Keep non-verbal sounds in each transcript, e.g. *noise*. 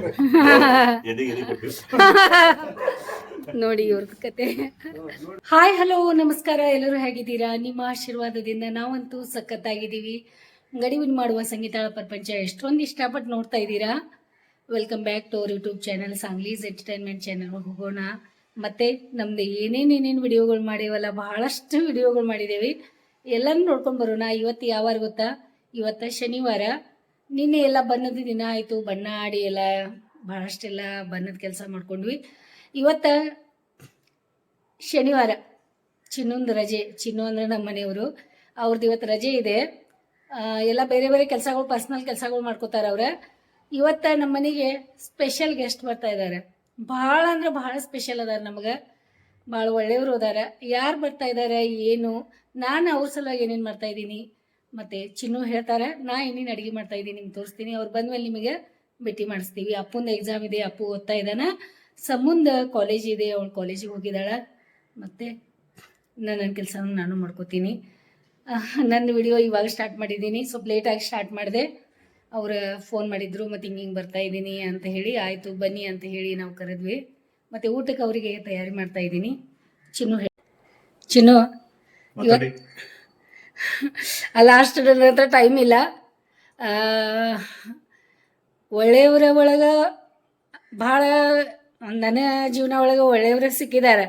*laughs* ನೋಡಿ ಇವ್ರದ್ದು ಕತೆ. ಹಾಯ್ ಹಲೋ ನಮಸ್ಕಾರ ಎಲ್ಲರೂ ಹೇಗಿದ್ದೀರಾ? ನಿಮ್ಮ ಆಶೀರ್ವಾದದಿಂದ ನಾವಂತೂ ಸಖತ್ತಾಗಿದ್ದೀವಿ. ಗಡಿವಿನ ಮಾಡುವ ಸಂಗೀತಾಳ ಪ್ರಪಂಚ ಎಷ್ಟೊಂದು ಇಷ್ಟಪಟ್ಟು ನೋಡ್ತಾ ಇದ್ದೀರಾ? Welcome back to our YouTube channel ಸಾಂಗ್ಲೀಸ್ entertainment channel ಹೋಗೋಣ. ಮತ್ತೆ ನಮ್ದು ಏನೇನು ಏನೇನು ವಿಡಿಯೋಗಳು ಮಾಡಿವಲ್ಲ ಬಹಳಷ್ಟು ವಿಡಿಯೋಗಳು ಮಾಡಿದ್ದೇವೆ ಎಲ್ಲಾನು ನೋಡ್ಕೊಂಡು ಬರೋಣ. ಇವತ್ತು ಯಾವಾರ ಗೊತ್ತಾ? ಇವತ್ತು ಶನಿವಾರ. ನಿನ್ನೆ ಎಲ್ಲ ಬಣ್ಣದ ದಿನ ಆಯಿತು. ಬಣ್ಣ ಆಡಿ ಎಲ್ಲ ಬಹಳಷ್ಟೆಲ್ಲ ಬಣ್ಣದ ಕೆಲಸ ಮಾಡ್ಕೊಂಡ್ವಿ. ಇವತ್ತು ಶನಿವಾರ ಚಿನ್ನೊಂದು ರಜೆ, ಚಿನ್ನು ಅಂದ್ರೆ ನಮ್ಮ ಮನೆಯವರು. ಅವ್ರದ್ದು ಇವತ್ತು ರಜೆ ಇದೆ. ಎಲ್ಲ ಬೇರೆ ಬೇರೆ ಕೆಲಸಗಳು ಪರ್ಸ್ನಲ್ ಕೆಲಸಗಳು ಮಾಡ್ಕೋತಾರೆ ಅವ್ರ. ಇವತ್ತು ನಮ್ಮ ಮನೆಗೆ ಸ್ಪೆಷಲ್ ಗೆಸ್ಟ್ ಬರ್ತಾ ಇದ್ದಾರೆ ಭಾಳ ಅಂದ್ರೆ ಭಾಳ ಸ್ಪೆಷಲ್ ಅದಾರ ನಮಗೆ. ಭಾಳ ಒಳ್ಳೆಯವರು ಅದಾರ. ಯಾರು ಬರ್ತಾ ಇದ್ದಾರೆ ಏನು? ನಾನು ಅವ್ರ ಸಲುವಾಗಿ ಏನೇನು ಮಾಡ್ತಾ ಇದ್ದೀನಿ? ಮತ್ತು ಚಿನ್ನು ಹೇಳ್ತಾರೆ, ನಾ ಇನ್ನೇನು ಅಡುಗೆ ಮಾಡ್ತಾ ಇದ್ದೀನಿ, ನಿಮ್ಗೆ ತೋರಿಸ್ತೀನಿ. ಅವ್ರು ಬಂದ್ಮೇಲೆ ನಿಮಗೆ ಭೇಟಿ ಮಾಡಿಸ್ತೀವಿ. ಅಪ್ಪಂದು ಎಕ್ಸಾಮ್ ಇದೆ, ಅಪ್ಪು ಓದ್ತಾ ಇದ್ದಾನೆ. ಸಮುಂದ ಕಾಲೇಜ್ ಇದೆ, ಅವಳು ಕಾಲೇಜಿಗೆ ಹೋಗಿದ್ದಾಳೆ. ಮತ್ತು ನಾನು ನನ್ನ ಕೆಲಸವನ್ನು ನಾನು ಮಾಡ್ಕೋತೀನಿ. ನನ್ನ ವಿಡಿಯೋ ಇವಾಗ ಸ್ಟಾರ್ಟ್ ಮಾಡಿದ್ದೀನಿ. ಸ್ವಲ್ಪ ಲೇಟಾಗಿ ಸ್ಟಾರ್ಟ್ ಮಾಡಿದೆ. ಅವರು ಫೋನ್ ಮಾಡಿದ್ರು, ಮತ್ತು ಹಿಂಗೆ ಹಿಂಗೆ ಬರ್ತಾ ಇದ್ದೀನಿ ಅಂತ ಹೇಳಿ, ಆಯಿತು, ಬನ್ನಿ ಅಂತ ಹೇಳಿ ನಾವು ಕರೆದ್ವಿ. ಮತ್ತು ಊಟಕ್ಕೆ ಅವರಿಗೆ ತಯಾರಿ ಮಾಡ್ತಾ ಇದ್ದೀನಿ. ಚಿನ್ನು ಹೇಳಿ ಚಿನ್ನು, ಮಾತಾಡಿ. ಲಾಸ್ಟ್ ಹತ್ರ ಟೈಮ್ ಇಲ್ಲ. ಒಳ್ಳೆಯವರ ಒಳಗೆ ಭಾಳ, ನನ್ನ ಜೀವನ ಒಳಗೆ ಒಳ್ಳೆಯವ್ರೆ ಸಿಕ್ಕಿದ್ದಾರೆ.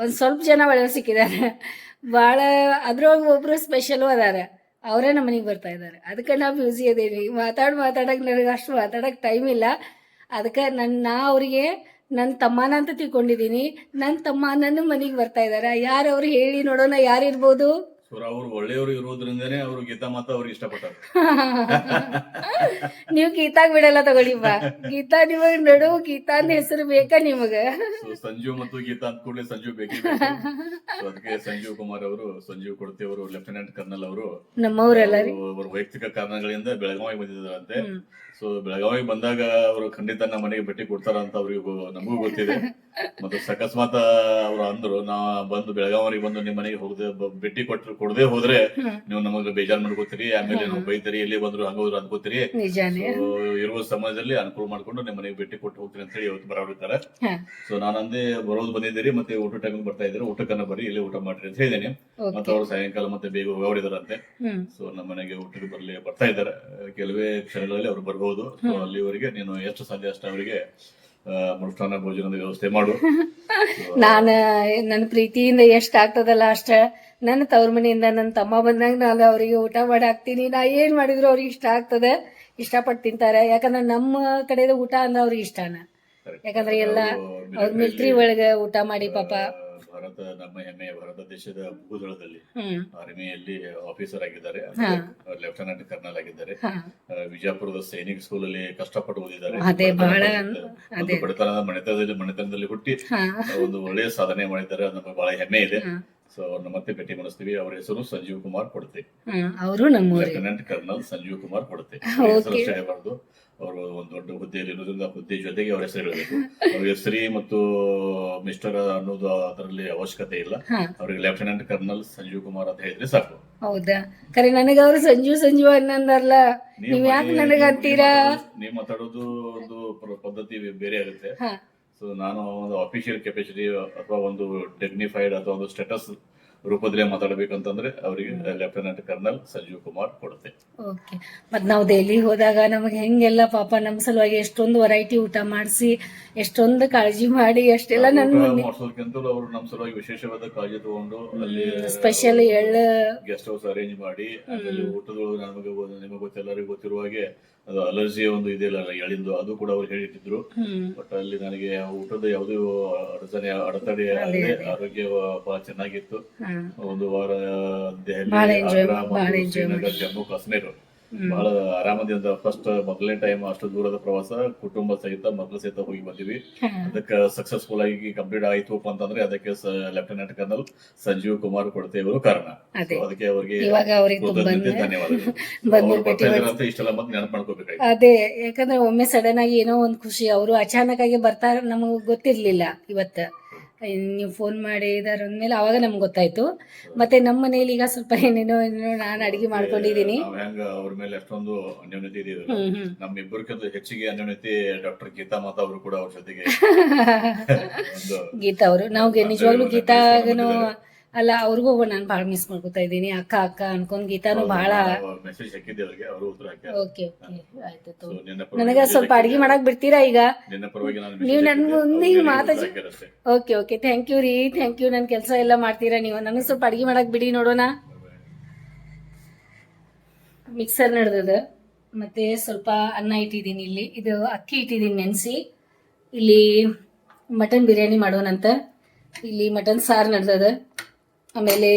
ಒಂದು ಸ್ವಲ್ಪ ಜನ ಒಳ್ಳೆಯವ್ರು ಸಿಕ್ಕಿದ್ದಾರೆ. ಭಾಳ, ಅದ್ರೊಳಗೆ ಒಬ್ಬರು ಸ್ಪೆಷಲು ಅದಾರೆ. ಅವರೇ ನಮ್ಮ ಮನೆಗೆ ಬರ್ತಾ ಇದ್ದಾರೆ. ಅದಕ್ಕೆ ನಾವು ಬ್ಯೂಸಿ ಅದೇವಿ. ಮಾತಾಡಿ, ಮಾತಾಡೋಕೆ ನನಗೆ ಅಷ್ಟು ಮಾತಾಡೋಕೆ ಟೈಮ್ ಇಲ್ಲ. ಅದಕ್ಕೆ ನನ್ನ ನಾ ಅವರಿಗೆ ನನ್ನ ತಮ್ಮನ ಅಂತ ತಿಳ್ಕೊಂಡಿದ್ದೀನಿ ನನ್ನ ತಮ್ಮ ನನ್ನ ಮನೆಗೆ ಬರ್ತಾ ಇದ್ದಾರೆ. ಯಾರು ಅವ್ರು ಹೇಳಿ ನೋಡೋಣ ಯಾರಿರ್ಬೋದು ಸೊ ಅವ್ರು ಒಳ್ಳೆಯವರು ಇರೋದ್ರಿಂದನೇ ಅವರು ಗೀತಾ ಮಾತ ಅವ್ರಿಗೆ ಇಷ್ಟಪಟ್ಟರು *laughs* ನೀವು ಗೀತಾಗ್ ಬಿಡಲ್ಲ ಬಾ. ಗೀತಾ ನಿಮಗ್ ನಡು ಗೀತಾ ಹೆಸರು ಬೇಕಾ ನಿಮಗ? ಸಂಜು ಸಂಜೀವ್ ಮತ್ತು ಗೀತಾ ಅಂತ ಕೂಡಲೇ ಸಂಜೀವ್ ಬೇಕೇ ಅದಕ್ಕೆ ಸಂಜೀವ್ ಕುಮಾರ್ ಅವರು ಸಂಜೀವ್ ಕೊಡ್ತಿ ಅವರು ಲೆಫ್ಟಿನೆಂಟ್ ಕರ್ನಲ್ ಅವರು. ನಮ್ಮವರೆಲ್ಲ ರೀ. ಅವರು ಅವರ ವೈಯಕ್ತಿಕ ಕಾರಣಗಳಿಂದ ಬೆಳಗಾವಿ ಬಂದಿದ್ದಾರಂತೆ. ಸೊ ಬೆಳಗಾವಿಗೆ ಬಂದಾಗ ಅವರು ಖಂಡಿತ ನಮ್ಮ ಮನೆಗೆ ಭೇಟಿ ಕೊಡ್ತಾರ ಅಂತ ಅವ್ರಿಗೂ ನಮಗೂ ಗೊತ್ತಿದೆ. ಮತ್ತು ಅಕಸ್ಮಾತ್ ಅವ್ರು ಅಂದ್ರು ನಾ ಬಂದು ಬೆಳಗಾವರಿಗೆ ಬಂದು ನಿಮ್ಮ ಮನೆಗೆ ಹೋಗದೆ ಭೇಟಿ ಕೊಟ್ಟರು ಕೊಡದೆ ಹೋದ್ರೆ. ನೀವು ನಮಗೆ ಬೇಜಾರ್ ಮಾಡ್ಕೋತೀರಿ ಆಮೇಲೆ ನಾವು ಬೈತೀರಿ ಎಲ್ಲಿ ಬಂದ್ರು ಹಂಗೋದ್ರು ಅನ್ಕೋತೀರಿ. ಇರುವ ಸಮಯದಲ್ಲಿ ಅನುಕೂಲ ಮಾಡ್ಕೊಂಡು ನಿಮ್ಮ ಮನೆಗೆ ಭೇಟಿ ಕೊಟ್ಟು ಹೋಗ್ತೀನಿ ಅಂತ ಹೇಳಿ ಇವತ್ತು ಬರೋರಿದ್ದಾರೆ. ಹಾ. ಸೊ ನಾನಂದೇ ಬರೋದು ಬಂದಿದ್ದೀರಿ ಮತ್ತೆ ಊಟ ಟೈಮ್ ಬರ್ತಾ ಇದ್ದೀರಿ ಊಟಕ್ಕನ್ನ ಬರ್ರಿ ಇಲ್ಲಿ ಊಟ ಮಾಡ್ರಿ ಅಂತ ಹೇಳಿದೇನೆ. ಮತ್ತೆ ಅವ್ರು ಸಾಯಂಕಾಲ ಮತ್ತೆ ಬೇಗ ಹೋಗಿದಾರಂತೆ ಸೊ ನಮ್ಮ ಮನೆಗೆ ಊಟಕ್ಕೆ ಬರ್ಲಿ ಬರ್ತಾ ಇದ್ದಾರೆ. ಕೆಲವೇ ಕ್ಷಣಗಳಲ್ಲಿ ಅವ್ರು ಬರ್ಬೋದು. ಸೊ ಅಲ್ಲಿವರೆಗೆ ನೀನು ಎಷ್ಟು ಸಾಧ್ಯ ಅಷ್ಟು ಅವರಿಗೆ ಮೃಷ್ಟಾನ್ನ ಭೋಜನದ ವ್ಯವಸ್ಥೆ ಮಾಡು. *laughs* ನಾನ ನನ್ನ ಪ್ರೀತಿಯಿಂದ ಎಷ್ಟ್ ಆಗ್ತದಲ್ಲ ಅಷ್ಟ ನನ್ನ ತವ್ರ ಮನೆಯಿಂದ ನನ್ನ ತಮ್ಮ ಬಂದಾಗ ನಾನು ಅವರಿಗೆ ಊಟ ಮಾಡಿ ಹಾಕ್ತೀನಿ. ನಾ ಏನ್ ಮಾಡಿದ್ರು ಅವ್ರಿಗೆ ಇಷ್ಟ ಆಗ್ತದೆ. ಇಷ್ಟಪಟ್ಟು ತಿಂತಾರೆ. ಯಾಕಂದ್ರೆ ನಮ್ಮ ಕಡೆದ ಊಟ ಅಂದ್ರೆ ಅವ್ರಿಗೆ ಇಷ್ಟಾನ. ಯಾಕಂದ್ರೆ ಎಲ್ಲ ಅವರು ಅವ್ರ ಮಿಲ್ಟ್ರಿ ಒಳಗೆ ಊಟ ಮಾಡಿ ಪಾಪ. ಭಾರತ ನಮ್ಮ ಹೆಮ್ಮೆಯ ಭಾರತ ದೇಶದ ಭೂದಳದಲ್ಲಿ. ಆರ್ಮಿಯಲ್ಲಿ ಆಫೀಸರ್ ಆಗಿದ್ದಾರೆ. ಲೆಫ್ಟಿನೆಂಟ್ ಕರ್ನಲ್ ಆಗಿದ್ದಾರೆ. ವಿಜಯಪುರದ ಸೈನಿಕ ಸ್ಕೂಲ್ ಅಲ್ಲಿ ಕಷ್ಟಪಟ್ಟು ಓದಿದ್ದಾರೆ. ಬಡತನದ ಮನೆತನದಲ್ಲಿ ಮನೆತನದಲ್ಲಿ ಹುಟ್ಟಿ ಒಂದು ಒಳ್ಳೆಯ ಸಾಧನೆ ಮಾಡಿದ್ದಾರೆ. ಅದು ನಮಗೆ ಬಹಳ ಹೆಮ್ಮೆ ಇದೆ. ಸೊ ಅವ್ರನ್ನ ಮತ್ತೆ ಭೇಟಿ ಮಾಡಿಸ್ತೀವಿ. ಅವರ ಹೆಸರು ಸಂಜೀವ್ ಕುಮಾರ್ ಕೊಡ್ತೆ. ಅವರು ಲೆಫ್ಟಿನೆಂಟ್ ಕರ್ನಲ್ ಸಂಜೀವ್ ಕುಮಾರ್ ಕೊಡ್ತೆ. *laughs* ಹೆಸರು ಹೇಳಬಾರ್ದು ಅವರು ಒಂದು ದೊಡ್ಡ ಹುದ್ದೆಯಲ್ಲಿ ಇರೋದ್ರಿಂದ ಹುದ್ದೆ ಜೊತೆಗೆ ಅವ್ರ ಹೆಸರು ಹೇಳಬೇಕು ಅವ್ರ ಹೆಸರಿ ಮತ್ತು ಮಿಸ್ಟರ್ ಅನ್ನೋದು ಅದರಲ್ಲಿ ಅವಶ್ಯಕತೆ ಇಲ್ಲ. ಅವ್ರಿಗೆ ಲೆಫ್ಟಿನೆಂಟ್ ಕರ್ನಲ್ ಸಂಜೀವ್ ಕುಮಾರ್ ಅಂತ ಹೇಳಿದ್ರೆ ಸಾಕು. ಹೌದಾ? ಕರೆ ನನಗೆ ಅವರು ಸಂಜೀವ್ ಸಂಜೀವ್ ಅನ್ನಂದಾರಲ್ಲ ನೀವ್ ಯಾಕೆ ನನಗೆ ಅಂತೀರಾ? ನೀವು ಮಾತಾಡೋದು ಒಂದು ಪದ್ಧತಿ ಬೇರೆ ಆಗುತ್ತೆ. ಸೊ ನಾನು ಒಂದು ಅಫಿಷಿಯಲ್ ಕೆಪಾಸಿಟಿ ಅಥವಾ ಒಂದು ಡಿಗ್ನಿಫೈಡ್ ಅಥವಾ ಒಂದು ಸ್ಟೇಟಸ್ ರೂಪದಲ್ಲೇ ಮಾತಾಡಬೇಕಂತಂದ್ರೆ ಅವರಿಗೆ ಲೆಫ್ಟಿನೆಂಟ್ ಕರ್ನಲ್ ಸಂಜೀವ್ ಕುಮಾರ್ ಕೊಡುತ್ತೆ. ಓಕೆ ಮತ್ತೆ ನಾವು ದೆಹಲಿ ಹೋದಾಗ ನಮಗೆ ಹೆಂಗೆಲ್ಲ ಪಾಪ ನಮ್ಮ ಸಲುವಾಗಿ ಎಷ್ಟೊಂದು ವೆರೈಟಿ ಊಟ ಮಾಡಿಸಿ ಎಷ್ಟೊಂದು ಕಾಳಜಿ ಮಾಡಿ ಅಷ್ಟೆಲ್ಲ ನನ್ನ ಮಾಡಿಸೋದಕ್ಕಿಂತಲೂ ಅವರು ನಮ್ಮ ಸಲುವಾಗಿ ವಿಶೇಷವಾದ ಕಾಳಜಿ ತಗೊಂಡು ಅಲ್ಲಿ ಸ್ಪೆಷಲ್ ಎಳ್ಳು ಗೆಸ್ಟ್ ಹೌಸ್ ಅರೇಂಜ್ ಮಾಡಿ ಆಮೇಲೆ ಊಟದೊಳಗೆ ನಮಗೆ ನಿಮಗೆ ಗೊತ್ತ ಎಲ್ಲರಿಗೂ ಗೊತ್ತಿರುವ ಹಾಗೆ ಅದು ಅಲರ್ಜಿ ಒಂದು ಇದೆಯಲ್ಲ ಎಳಿಂದು ಅದು ಕೂಡ ಅವ್ರು ಹೇಳಿಟ್ಟಿದ್ರು. ಬಟ್ ಅಲ್ಲಿ ನನಗೆ ಊಟದ ಯಾವುದೇ ಅಡಚಣೆ ಅಡತಡೆ ಆರೋಗ್ಯ ಬಹಳ ಚೆನ್ನಾಗಿತ್ತು. ಒಂದು ವಾರ ದೆಹಲಿ ಆಗ್ರಾ ಮತ್ತು ಶ್ರೀನಗರ್ ಜಮ್ಮು ಕಾಶ್ಮೀರ. ಬಹಳ ಆರಾಮದಿಂದ ಫಸ್ಟ್ ಮೊದಲನೇ ಟೈಮ್ ಅಷ್ಟು ದೂರದ ಪ್ರವಾಸ ಕುಟುಂಬ ಸಹಿತ ಮಕ್ಕಳ ಸಹಿತ ಹೋಗಿ ಬಂದಿವಿ. ಅದಕ್ಕೆ ಸಕ್ಸಸ್ಫುಲ್ ಆಗಿ ಕಂಪ್ಲೀಟ್ ಆಯ್ತು ಅಂತಂದ್ರೆ ಅದಕ್ಕೆ ಲೆಫ್ಟಿನೆಂಟ್ ಕರ್ನಲ್ ಸಂಜೀವ್ ಕುಮಾರ್ ಕೊಡ್ತೆ ಇವರು ಕಾರಣ. ಅದಕ್ಕೆ ಅವರಿಗೆ ಇವಾಗ ಅವರಿಗೆ ತುಂಬ ಧನ್ಯವಾದಗಳು. *laughs* ಇಷ್ಟೆಲ್ಲ ಮತ್ತೆ ನೆನಪು ಮಾಡ್ಕೋಬೇಕಾಯ್ತು. ಅದೇ ಯಾಕಂದ್ರೆ ಒಮ್ಮೆ ಸಡನ್ ಆಗಿ ಏನೋ ಒಂದು ಖುಷಿ ಅವರು ಅಚಾನಕ್ ಆಗಿ ಬರ್ತಾರ ನಮಗೆ ಗೊತ್ತಿರ್ಲಿಲ್ಲ ಇವತ್ತು. ನೀವು ಫೋನ್ ಮಾಡಿದಾರ ಮೇಲೆ ಅವಾಗ ನಮ್ಗೆ ಗೊತ್ತಾಯ್ತು. ಮತ್ತೆ ನಮ್ಮ ಮನೇಲಿ ಈಗ ಸ್ವಲ್ಪ ಏನೇನೋ ಏನೇನೋ ನಾನು ಅಡಿಗೆ ಮಾಡ್ಕೊಂಡಿದ್ದೀನಿ. ಹೆಂಗ ಅವ್ರ ಮೇಲೆ ಅಷ್ಟೊಂದು ಅನ್ಯೋನ್ಯತೆ ಇದೆ ನಮ್ಮ ಇಬ್ಬರಿಗಿಂತ ಹೆಚ್ಚಿಗೆ ಅನ್ಯೋನ್ಯತೆ ಡಾಕ್ಟರ್ ಗೀತಾ ಮಾತಾ ಅವರು ಕೂಡ ಅವ್ರ ಜೊತೆಗೆ *laughs* ಗೀತಾ ಅವರು. ನಾವು ನಿಜವಾಗ್ಲೂ ಗೀತಾಗನು ಅಲ್ಲ ಅವ್ರಿಗೂ ನಾನು ಬಹಳ ಮಿಸ್ ಮಾಡ್ಕೊತಾ ಇದ್ದೀನಿ. ಅಕ್ಕ ಅಕ್ಕ ಅನ್ಕೊಂಡ್ ಗೀತಾನು ಬಹಳ ಓಕೆ ಓಕೆ ಆಯ್ತು ನನಗ ಸ್ವಲ್ಪ ಅಡಿಗೆ ಮಾಡಕ್ ಬಿಡ್ತೀರಾ ಈಗ? ನೀವ್ ನೀವು ನನ್ಗೆ ಹಾಕಿದ್ದೆ. ಮಾತಾಡಿ-. ಓಕೆ ಓಕೆ ಥ್ಯಾಂಕ್ ಯು ರೀ ಥ್ಯಾಂಕ್ ಯು ನನ್ ಕೆಲಸ ಎಲ್ಲ ಮಾಡ್ತೀರಾ ನೀವು? ನನಗೆ ಸ್ವಲ್ಪ ಅಡಿಗೆ ಮಾಡಕ್ ಬಿಡಿ ನೋಡೋಣ. ಮಿಕ್ಸರ್ ನಡೆದದ. ಮತ್ತೆ ಸ್ವಲ್ಪ ಅನ್ನ ಇಟ್ಟಿದ್ದೀನಿ ಇಲ್ಲಿ. ಇದು ಅಕ್ಕಿ ಇಟ್ಟಿದ್ದೀನಿ ನೆನೆಸಿ. ಇಲ್ಲಿ ಮಟನ್ ಬಿರಿಯಾನಿ ಮಾಡೋಣಂತ. ಇಲ್ಲಿ ಮಟನ್ ಸಾರು ನಡೆದದ. ಆಮೇಲೆ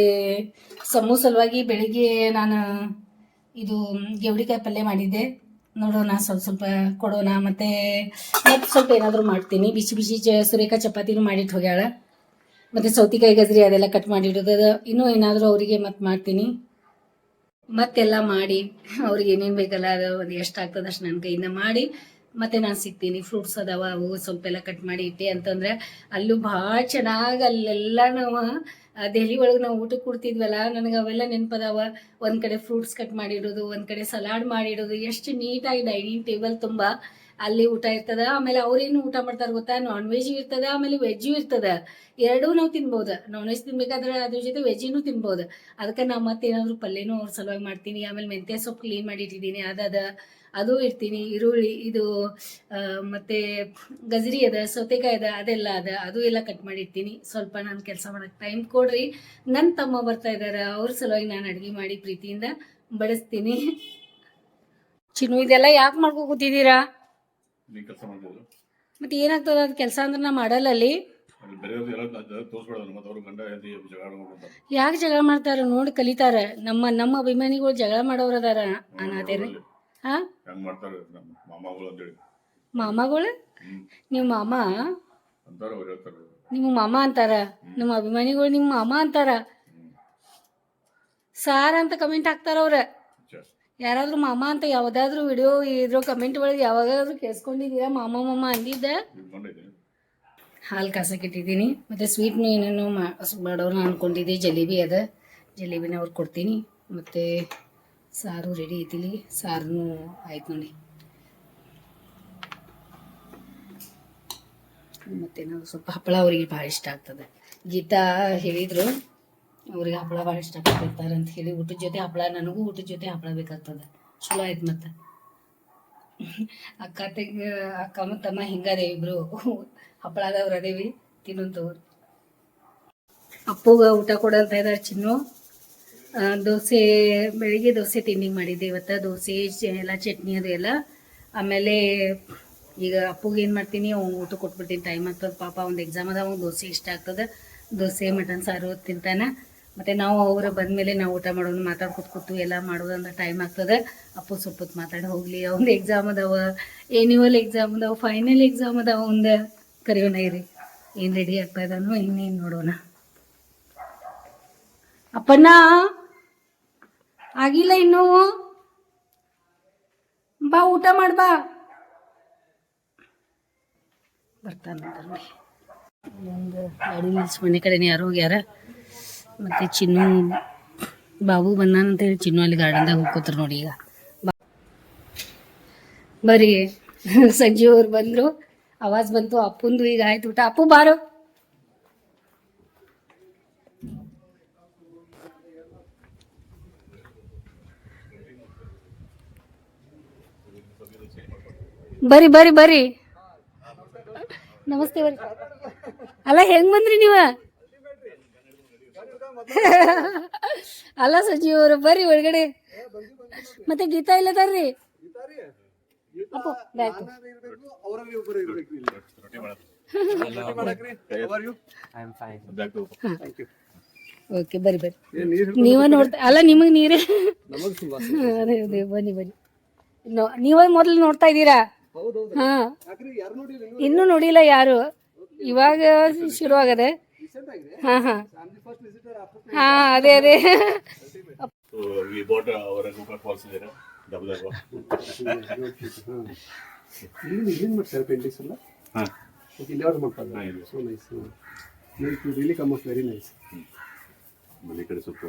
ಸಮೂ ಸಲುವಾಗಿ ಬೆಳಿಗ್ಗೆ ನಾನು ಇದು ಗೆವಡಿಕಾಯಿ ಪಲ್ಯ ಮಾಡಿದ್ದೆ. ನೋಡೋಣ, ಸ್ವಲ್ಪ ಸ್ವಲ್ಪ ಕೊಡೋಣ, ಮತ್ತೆ ಮತ್ತೆ ಸ್ವಲ್ಪ ಏನಾದರೂ ಮಾಡ್ತೀನಿ. ಬಿಸಿ ಬಿಸಿ ಚ ಸುರೇಖಾ ಚಪಾತಿನೂ ಮಾಡಿಟ್ಟು ಹೋಗ್ಯಾಳ. ಮತ್ತೆ ಸೌತಿಕಾಯಿ ಗಜ್ರಿ ಅದೆಲ್ಲ ಕಟ್ ಮಾಡಿಡೋದು. ಇನ್ನೂ ಏನಾದರೂ ಅವರಿಗೆ ಮತ್ತೆ ಮಾಡ್ತೀನಿ. ಮತ್ತೆಲ್ಲ ಮಾಡಿ, ಅವ್ರಿಗೆ ಏನೇನು ಬೇಕಲ್ಲ ಅದು ಒಂದು ಎಷ್ಟು ಆಗ್ತದೆ ಅಷ್ಟು ನನ್ನ ಕೈಯಿಂದ ಮಾಡಿ ಮತ್ತೆ ನಾನು ಸಿಗ್ತೀನಿ. ಫ್ರೂಟ್ಸ್ ಅದಾವ, ಅವು ಸ್ವಲ್ಪ ಎಲ್ಲ ಕಟ್ ಮಾಡಿ ಇಟ್ಟೆ ಅಂತಂದ್ರೆ ಅಲ್ಲೂ ಭಾಳ ಚೆನ್ನಾಗಿ ಅಲ್ಲೆಲ್ಲ ನಾವು ದೆಹಲಿ ಒಳಗೆ ನಾವು ಊಟಕ್ಕೆ ಕೊಡ್ತಿದ್ವಲ್ಲ, ನನಗೆ ಅವೆಲ್ಲ ನೆನಪದಾವ. ಒಂದು ಕಡೆ ಫ್ರೂಟ್ಸ್ ಕಟ್ ಮಾಡಿಡೋದು, ಒಂದು ಕಡೆ ಸಲಾಡ್ ಮಾಡಿಡೋದು. ಎಷ್ಟು ನೀಟಾಗಿ ಡೈನಿಂಗ್ ಟೇಬಲ್ ತುಂಬ ಅಲ್ಲಿ ಊಟ ಇರ್ತದ. ಆಮೇಲೆ ಅವ್ರೇನು ಊಟ ಮಾಡ್ತಾರೆ ಗೊತ್ತಾ? ನಾನ್ ವೆಜ್ ಇರ್ತದ, ಆಮೇಲೆ ವೆಜ್ಜು ಇರ್ತದ. ಎರಡೂ ನಾವು ತಿನ್ಬೋದು. ನಾನ್ ವೆಜ್ ತಿನ್ಬೇಕಾದ್ರೆ ಅದ್ರ ಜೊತೆ ವೆಜ್ಜಿನೂ ತಿನ್ಬೋದು. ಅದಕ್ಕೆ ನಾ ಮತ್ತೇನಾದರೂ ಪಲ್ಯನೂ ಅವ್ರ ಸಲುವಾಗಿ ಮಾಡ್ತೀನಿ. ಆಮೇಲೆ ಮೆಂತ್ಯ ಸೊಪ್ಪು ಕ್ಲೀನ್ ಮಾಡಿ ಅದಾದ ಅದದ ಅದು ಇಡ್ತೀನಿ ಈರುಳ್ಳಿ ಇದು ಮತ್ತೆ ಗಜರಿ ಅದ ಸೌತೆಕಾಯಿ ಅದ ಅದೆಲ್ಲ ಅದ ಅದು ಎಲ್ಲ ಕಟ್ ಮಾಡಿ ಇಡ್ತೀನಿ. ಸ್ವಲ್ಪ ನಾನು ಕೆಲಸ ಮಾಡೋಕೆ ಟೈಮ್ ಕೊಡ್ರಿ. ನನ್ನ ತಮ್ಮ ಬರ್ತಾ ಇದ್ದಾರೆ ಅವ್ರ ಸಲುವಾಗಿ ನಾನು ಅಡುಗೆ ಮಾಡಿ ಪ್ರೀತಿಯಿಂದ ಬಡಿಸ್ತೀನಿ. ಚಿನ್ನು ಇದೆಲ್ಲ ಯಾಕೆ ಮಾಡ್ಕೊ ಕೂತಿದ್ದೀರಾ ಮತ್ತೆ ಏನಾಗ್ತದ? ಅದು ಕೆಲಸ ಅಂದ್ರೆ ನಾ ಮಾಡಲ್ಲ ಅಲ್ಲಿ. ಯಾಕೆ ಜಗಳ ಮಾಡ್ತಾರ? ನೋಡಿ ಕಲಿತಾರ. ನಮ್ಮ ನಮ್ಮ ಅಭಿಮಾನಿಗಳು ಜಗಳ ಮಾಡೋರದಾರ ಅನ್ನತೇರಿ ಹಾ ಹೆಂಗ್ ಮಾಡ್ತಾರೆ ನಮ್ಮ ಮಾಮಾಗಳು ಅಂತೇಳಿ. ಮಾಮಗಳು? ಹ್ಮ್. ನಿಮ್ಮ ಮಾಮ? ಅಂತಾರ ಅವ್ರು ಹೇಳ್ತಾರೆ ನಿಮ್ಮ ಮಾಮ ಅಂತಾರ? ನಮ್ಮ ಅಭಿಮಾನಿಗಳು ನಿಮ್ಮ ಮಾಮ ಅಂತಾರ? ಸಾರ್ ಅಂತ ಕಮೆಂಟ್ ಹಾಕ್ತಾರ ಅವ್ರ. ಯಾರಾದ್ರೂ ಮಾಮ ಅಂತ ಯಾವ್ದಾದ್ರು ವಿಡಿಯೋ ಇದ್ರ ಕಮೆಂಟ್ ಒಳಗೆ ಯಾವಾಗಾದ್ರೂ ಕೇಳಿಸ್ಕೊಂಡಿದ್ದೀರಾ? ಮಾಮ ಮಾಮ ಅಂದಿದ್ದ? ಹಾಲು ಕಾಸಕ್ಕೆ ಇಟ್ಟಿದ್ದೀನಿ ಮತ್ತು ಸ್ವೀಟ್ನು ಏನೇನೋ ಮಾ ಮಾಡೋಣ ಅಂದ್ಕೊಂಡಿದ್ದೆ ಜಲೇಬಿ ಅದ. ಜಲೇಬಿನ ಅವ್ರು ಕೊಡ್ತೀನಿ. ಮತ್ತು ಸಾರು ರೆಡಿ ಐತಿಲಿ ಸಾರು ಆಯ್ತು ನೋಡಿ. ಮತ್ತೆ ನಾವು ಸ್ವಲ್ಪ ಹಪ್ಪಳ ಅವ್ರಿಗೆ ಭಾಳ ಇಷ್ಟ ಆಗ್ತದೆ. ಗೀತಾ ಹೇಳಿದ್ರು, ಅವ್ರಿಗೆ ಹಪ್ಪಳ ಭಾಳ ಇಷ್ಟ ಆಗ್ತಿರ್ತಾರೆ ಅಂತ ಹೇಳಿ ಊಟದ ಜೊತೆ ಹಪ್ಪಳ, ನನಗೂ ಊಟದ ಜೊತೆ ಹಪ್ಪಳ ಬೇಕಾಗ್ತದೆ. ಚಲೋ ಆಯ್ತು ಮತ್ತೆ. ಅಕ್ಕ ತೆಗ, ಅಕ್ಕ ಮತ್ತು ತಮ್ಮ ಹಿಂಗದೇವಿ ಇಬ್ರು. ಹಪ್ಪಳದವ್ರು ಅದೇವಿ ತಿನ್ನಂತವ್ರು. ಅಪ್ಪುಗ ಊಟ ಕೊಡಂತ ಇದಾರೆ ಚಿನ್ನು. ದೋಸೆ, ಬೆಳಿಗ್ಗೆ ದೋಸೆ ತಿಂಡಿ ಮಾಡಿದ್ದೆ. ಇವತ್ತು ದೋಸೆ ಎಲ್ಲ ಚಟ್ನಿ ಅದು ಎಲ್ಲ. ಆಮೇಲೆ ಈಗ ಅಪ್ಪುಗೆ ಏನು ಮಾಡ್ತೀನಿ, ಅವ್ನು ಊಟ ಕೊಟ್ಬಿಡ್ತೀನಿ. ಟೈಮ್ ಆಗ್ತದೆ ಪಾಪ ಒಂದು ಎಕ್ಸಾಮ್ ಅದ ಅವ್ನು ದೋಸೆ ಇಷ್ಟ ಆಗ್ತದೆ. ದೋಸೆ, ಮಟನ್, ಸಾರು ತಿಂತಾನೆ. ಮತ್ತು ನಾವು ಅವ್ರು ಬಂದಮೇಲೆ ನಾವು ಊಟ ಮಾಡೋನು ಮಾತಾಡ್ಕೊತ ಕೂತು ಎಲ್ಲ ಮಾಡೋದಂದ್ರೆ ಟೈಮ್ ಆಗ್ತದೆ. ಅಪ್ಪು ಸ್ವಲ್ಪ ಮಾತಾಡಿ ಹೋಗಲಿ ಅವ್ನು ಎಕ್ಸಾಮ್ ಅದಾವ. ಏನ್ಯುವಲ್ ಎಕ್ಸಾಮ್ ಅದಾವ ಫೈನಲ್ ಎಕ್ಸಾಮ್ ಅದಾವ ಒಂದು. ಕರೆಯೋಣ ಇರಿ. ಏನು ರೆಡಿ ಆಗ್ತಾ ಇದ್ದಾನೋ ಇನ್ನೇನು ನೋಡೋಣ. ಅಪ್ಪಣ್ಣ! ಆಗಿಲ್ಲ ಇನ್ನೂ. ಬಾ, ಊಟ ಮಾಡ್ಬಾ ಬರ್ತಾನೆ ಒಂದು ಗಾಡಿ ನಿಲ್ಸಿ, ಮನೆ ಕಡೆನೇ ಯಾರು ಹೋಗ್ಯಾರ. ಮತ್ತೆ ಚಿನ್ನು, ಬಾಬು ಬಂದಾನ ಅಂತ ಹೇಳಿ ಚಿನ್ನು ಅಲ್ಲಿ ಗಾರ್ಡನ್ದಾಗ ಹೋಗ್ಕೋತಾರ ನೋಡಿ ಈಗ. ಬಾ- ಬರ್ರಿ. ಸಂಜೆ ಅವ್ರು ಬಂದ್ರು. ಆವಾಜ್ ಬಂತು, ಅಪ್ಪಂದು ಈಗ ಆಯ್ತು ಊಟ. ಅಪ್ಪು ಬಾರೋ. ಬರ್ರಿ ಬರ್ರಿ ಬರ್ರಿ ನಮಸ್ತೆ ಬರ್ರಿ ಅಲ್ಲ, ಹೆಂಗ್ ಬಂದ್ರಿ ನೀವ? ಅಲ್ಲ, ಸಚಿವ ಅವರು ಬರ್ರಿ ಒಳಗಡೆ. ಮತ್ತೆ ಗೀತಾ ಇಲ್ಲದಾರ್ರಿ ತರ್ರಿ. ಓಕೆ ಬರ್ರಿ ಬರ್ರಿ ನೀವ ನೋಡ್ತಾ ಅಲ್ಲ, ನಿಮಗ್ ನೀರೇ ಅದೇ ಅದೇ, ಬನ್ನಿ ಬನ್ನಿ. ನೀವೇ ಮೊದಲು ನೋಡ್ತಾ ಇದ್ದೀರಾ? ಹಾ. ಇನ್ನೂ ನೋಡಿಲ್ಲ ಯಾರು? ಇವಾಗ ಶುರು ಆಗದೆ. ಹಾ ಹಾ. ಹಾ ಅದೇ ಅದೇ. Uh, nice. ಆಮೇಲೆ ಈ ಕಡೆ ಸ್ವಲ್ಪ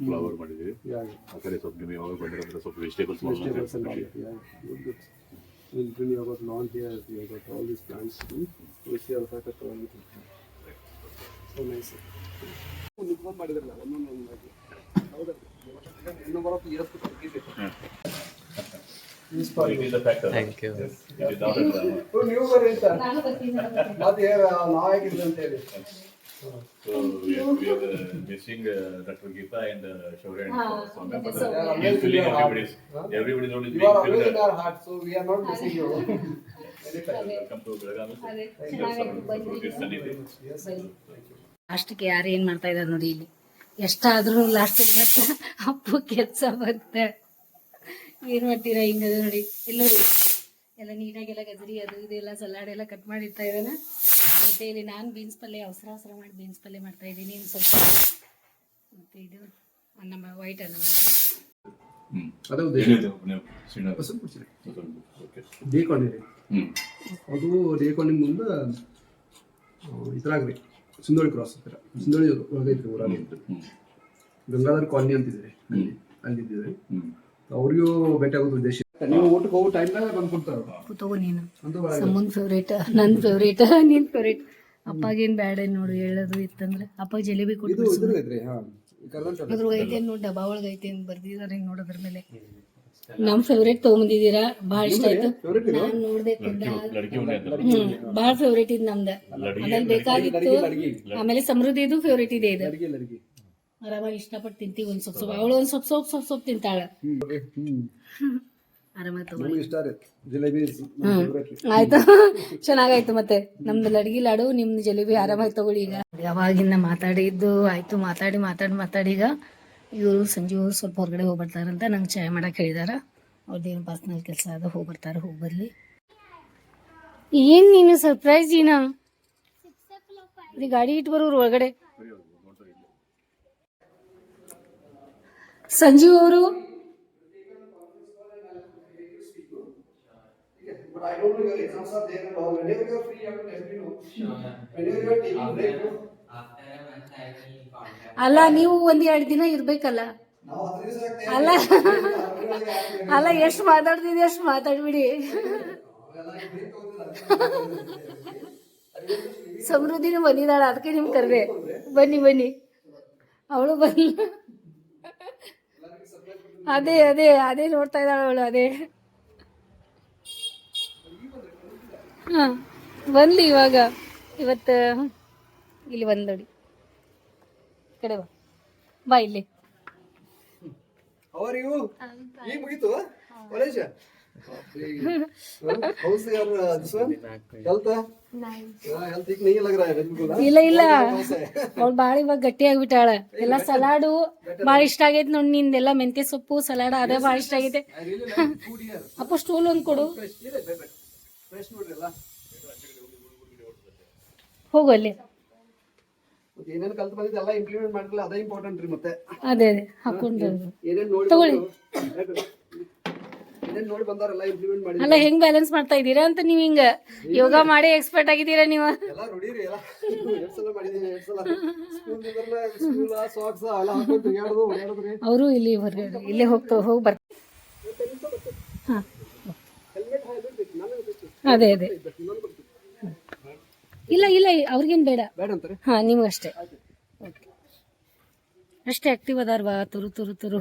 ಫ್ಲವರ್ ಮಾಡಿದ್ವಿ Yeah, ಆ ಕಡೆ ಸ್ವಲ್ಪ ನಿಮಗೆ ಯಾವಾಗ ಬಂದಿರೋದ್ರೆ ಸ್ವಲ್ಪ vegetables you have got lawn here, we have got all these plants. Hmm? We see our fact all So nice. Thank you ನೀವು ಬರೀ ಬರ್ತೀನಿ ಮತ್ತೆ ನಾವು ಹೇಗಿಲ್ಲ *laughs* ಲಾಸ್ಟ್ಗೆ ಯಾರು ಏನ್ ಮಾಡ್ತಾ ಇದಾರೆ ನೋಡಿ ಇಲ್ಲಿ? ಎಷ್ಟಾದ್ರೂ ಲಾಸ್ಟ್ಗೆ ಮತ್ತೆ ಅಪ್ಪು ಕೆಲ್ಸ ಬರುತ್ತೆ ಏನ್ ಮಾಡ್ತೀರಾ ಹಿಂಗದ ನೋಡಿ. ಇಲ್ಲ ಎಲ್ಲ ನೀಟಾಗೆಲ್ಲ ಗಜರಿ ಅದು ಇದು ಎಲ್ಲ ಸಲಾಡ್ ಎಲ್ಲ ಕಟ್ ಮಾಡಿ ಇಡ್ತಾ ಇದ್ದಾನೆ. ಮತ್ತೆ ಇಲ್ಲಿ ನಾನು ಬೀನ್ಸ್ ಪಲ್ಯ ಅವಸರ ಅವಸರ ಮಾಡಿ ಬೀನ್ಸ್ ಪಲ್ಯ ಮಾಡ್ತಾ ಇದ್ದೀನಿ ಇನ್ನು ಸ್ವಲ್ಪ. ಮತ್ತೆ ಇದು ಅನ್ನ ವೈಟ್ ಅನ್ನ ಮಾಡ್ತೀನಿ. ಹ್ಮ್. ಅದೇ. ಅದು ಡೇಕಾನಿಗೆ ಮುಂದೆ ಇದ್ರಾಗ್ರಿ ಸುಂದೋಳಿ ಕ್ರಾಸ್ ಹತ್ತಿರ ಸುಂದೋಳಿ ಒಳಗೈತ್ರಿ ಊರಾಗ. ಗಂಗಾಧರ್ ಕಾಲೋನಿ ಅಂತಿದ್ರೆ ಅಲ್ಲಿ. ಅಲ್ಲಿದ್ದಿದ್ರೆ ಹ್ಮ್. ಅವ್ರಿಗೂ ಭೇಟಿ ಆಗೋದು ಉದ್ದೇಶ ನೀವು ಊಟಕ್ಕೆ ಹೋಗೋ ಟೈಮ್ನಾಗ ಬಂದು ಕೊಡ್ತಾರ ಉಪ್ಪು ತಗೋ ನೀನು. ಅಂತ ಒಳಗೆ ಸಮುನ್ ಫೇವ್ರೇಟ್ ನನ್ನ ಫೇವ್ರೇಟ್ ನಿನ್ ಫೇವ್ರೇಟ್ ಅಪ್ಪಗೇನು ಬ್ಯಾಡ ನೋಡು ಹೇಳೋದು ಇತ್ತಂದ್ರೆ ಅಪ್ಪ ಜಿಲೇಬಿ ಇದು ಕೊಟ್ಟು ಇದ್ರೈತ್ರಿ ಹಾ. ಕರ್ನಾಟಕ ಅದ್ರೊಳಗೆ ಐತೆ ನೋಡಿ ಡಬ್ಬಾ ಒಳಗೆ ಐತೆ ಅಂತ ಬರ್ದಿದಾರೆ ಹಿಂಗೆ ನೋಡೋದ್ರ ಮೇಲೆ. ನಮ್ಮ ಫೇವ್ರೇಟ್ ತೊಗೊಂಬಂದಿದ್ದೀರಾ? ಭಾಳ ಇಷ್ಟ ಆಯ್ತು. ಇದು? ನಾನು ನೋಡ್ದೆ ಲಡ್ಕಿ ಹ್ಮ್ ಭಾಳ ಫೇವ್ರೇಟ್ ಇದು ನಮ್ದ. ಆಮೇಲೆ ಬೇಕಾಗಿತ್ತು. ಆಮೇಲೆ ಸಮೃದ್ಧಿದು ಫೇವ್ರೇಟ್ ಇದೆ ಇದು. ಅಡಿಗೆ ಅಡಿಗೆ ಆರಾಮಾಗಿ ಇಷ್ಟಪಟ್ಟು ತಿಂತೀವಿ ಒಂದ್ ಸ್ವಲ್ಪ ಸ್ವಲ್ಪ. ಅವಳು ಒಂದ್ ಸ್ವಲ್ಪ ಸ್ವಲ್ಪ ಸ್ವಲ್ಪ ಸ್ವಲ್ಪ ತಿಂತಾಳ. ಹ್ಮ್. ಆಯ್ತು. *laughs* ಚೆನ್ನಾಗಾಯ್ತು ಮತ್ತೆ. ನಮ್ದು ಲಡ್ಗಿ ಲಾಡು ನಿಮ್ದು ಜಲೇಬಿ ಆರಾಮಾಗಿ ತಗೊಳ್ಳಿ ಈಗ. ಯಾವಾಗಿಂದ ಮಾತಾಡಿದ್ದು ಆಯ್ತು ಮಾತಾಡಿ ಮಾತಾಡಿ ಮಾತಾಡಿ ಈಗ. ಇವರು ಸಂಜೆ ಸ್ವಲ್ಪ ಹೊರಗಡೆ ಹೋಗ್ಬರ್ತಾರಂತ ನಂಗೆ ಚಾಯ್ ಮಾಡಕ್ಕೆ ಹೇಳಿದಾರ. ಅವ್ರದ್ದೇನು ಪರ್ಸ್ನಲ್ ಕೆಲಸ ಅದ ಹೋಗ್ಬರ್ತಾರೆ ಹೋಗಿ ಬರ್ಲಿ ಏನ್ ನೀನು ಸರ್ಪ್ರೈಸ್ ಈನ ಈ ಗಾಡಿ ಇಟ್ಟು ಬರೋರು ಒಳಗಡೆ. ಸಂಜೀವ್ ಅವರು But I don't know your exams are there and all. Whenever you are free, you have to let me know. Whenever you are taking break, no? ಅಲ್ಲ ನೀವು ಒಂದ್ ಎರಡು ದಿನ ಇರ್ಬೇಕಲ್ಲ? ಅಲ್ಲ. ಅಲ್ಲ ಎಷ್ಟು ಮಾತಾಡ್ತಿದ್ದೆ ಎಷ್ಟು ಮಾತಾಡ್ಬಿಡಿ. ಸಮೃದ್ಧಿನೂ ಬಂದಿದ್ದಾಳ ಅದಕ್ಕೆ ನಿಮ್ ಕರ್ದೆ ಬನ್ನಿ ಬನ್ನಿ. ಅವಳು ಬನ್ನಿ ಅದೇ ಅದೇ ಅದೇ ನೋಡ್ತಾ ಇದ್ದಾಳೆ ಅವಳು ಅದೇ. ಹಾಂ ಇವಾಗ. ಇವತ್ತು ಇಲ್ಲಿ ಬಂದೋಡಿ ನೋಡಿ. ಕಡೆ ಬಾ. ಬಾ ಇಲ್ಲಿ. ಇಲ್ಲ ಇಲ್ಲ. ಅವ್ಳು ಬಾಳ ಇವಾಗ ಗಟ್ಟಿ ಆಗ್ಬಿಟ್ಟಾಳ. ಎಲ್ಲ ಸಲಾಡು ಬಾಳ ಇಷ್ಟ ಆಗೈತೆ ನೋಡಿ ನಿಂದೆಲ್ಲ ಮೆಂತ್ಯ ಸೊಪ್ಪು ಸಲಾಡ್ ಅದೇ ಬಾಳ ಇಷ್ಟ ಆಗೈತೆ. ಅಪ್ಪ ಸ್ಟೂಲ್ ಒಂದ್ ಕೊಡು. ಹೋಗು ಅಲ್ಲಿ. ಏನೇನು ಕಲ್ತು ಬಂದಿದ್ದು ಎಲ್ಲ ಇಂಪ್ಲಿಮೆಂಟ್ ಮಾಡಿದ್ರಲ್ಲ ಅದೇ ಇಂಪಾರ್ಟೆಂಟ್ ರೀ ಮತ್ತೆ. ಅದೇ ಅದೇ ಹಾಕೊಂಡು ಏನೇನು ನೋಡಿ ತಗೊಳ್ಳಿ. ಏನೇನು ನೋಡಿ ಬಂದಾರಲ್ಲ ಇಂಪ್ಲಿಮೆಂಟ್ ಮಾಡಿ ಅಲ್ಲ ಹೆಂಗ್ ಬ್ಯಾಲೆನ್ಸ್ ಮಾಡ್ತಾ ಇದ್ದೀರಾ ಅಂತ ನೀವು ಹಿಂಗ ಯೋಗ ಮಾಡಿ ಎಕ್ಸ್ಪರ್ಟ್ ಆಗಿದ್ದೀರಾ ನೀವು? ಎಲ್ಲ ರೂಢಿರಿ ಎಲ್ಲ. ಎರಡು ಸಲ ಮಾಡಿದೀನಿ ಎರಡು ಸಲ. ಸ್ಕೂಲ್ ಸಾಕ್ಸ್ ಎಲ್ಲ ಹಾಕೊಂಡು ತಿರ್ಗಾಡೋದು ಓಡಾಡೋದು ಅವರು ಇಲ್ಲಿ ಹೊರಗಡೆ ಇಲ್ಲೇ ಹೋಗ್ತಾ ಹೋಗಿ ಬರ್ತಾರೆ? ಹಾ ಹೆಲ್ಮೆಟ್ ಹೆಲ್ಮೆಟ್ ಬೇಕು ನನಗೆ ಬೇಕು ಅದೇ ಅದೇ. ಇಲ್ಲ ಇಲ್ಲ ಅವ್ರಿಗೇನ್ ಬೇಡ. ಬೇಡ ಅಂತಾರೆ? ಹಾ ನಿಮ್ಗಷ್ಟೇ. ಓಕೆ ಅಷ್ಟೇ ಆಕ್ಟಿವ್ ಅದಾರ್ವಾ ಬಾ ತುರು ತುರು ತುರು.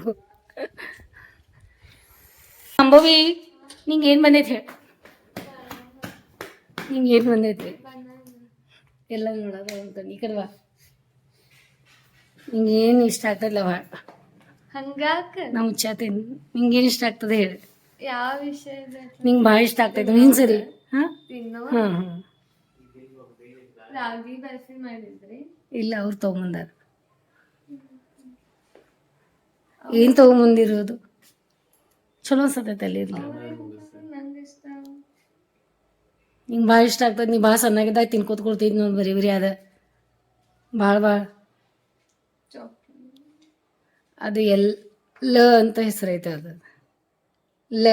ಸಂಭವಿ ನಿಂಗೆ ಏನು ಬಂದೈತೆ? ಹೇಳಿ ನಿಂಗೆ ಏನು ಬಂದೈತೆ? ಎಲ್ಲ ನೋಡೋದ ಅಂತ ಈ ಕಡೆ ಬಾ ನಿಂಗೆ ಏನು ಇಷ್ಟ ಆಗ್ತದಲ್ಲ ಹಂಗಾಕ. ನಮ್ಮ ಮುಚ್ಚಾತೀನಿ ನಿಂಗೆ ಏನು ಇಷ್ಟ ಆಗ್ತದೆ ಹೇಳಿ. ಯಾವ ವಿಷಯ ನಿಂಗೆ ಭಾಳ ಇಷ್ಟ ಆಗ್ತೈತೆ ನೀನು ಸರಿ? ಹಾಂ? ಹಾಂ ಹಾಂ. ರಾಗಿ ಬರ್ಫಿ ಮಾಡಿದ್ರಿ? ಇಲ್ಲ ಅವ್ರು ತೊಗೊಂಬಂದಾರ. ಏನು ತೊಗೊಂಬಂದಿರೋದು? ಚಲೋ ಅನ್ಸತೈತೆ ಅಲ್ಲಿ ಇರ್ಲಿ. ನಿಂಗೆ ಭಾಳ ಇಷ್ಟ ಆಗ್ತದೆ ನೀ ಭಾಳ ಸಣ್ಣಗಿದ್ದಾಗ ತಿನ್ಕೋತ ಕೊಡ್ತಿದ್ ನೋಡಿ ಬರೀ ಬರೀ ಅದ. ಭಾಳ ಭಾಳ ಅದು ಎಲ್ ಲ ಅಂತ ಹೆಸರೈತೆ ಅದು. ಲ.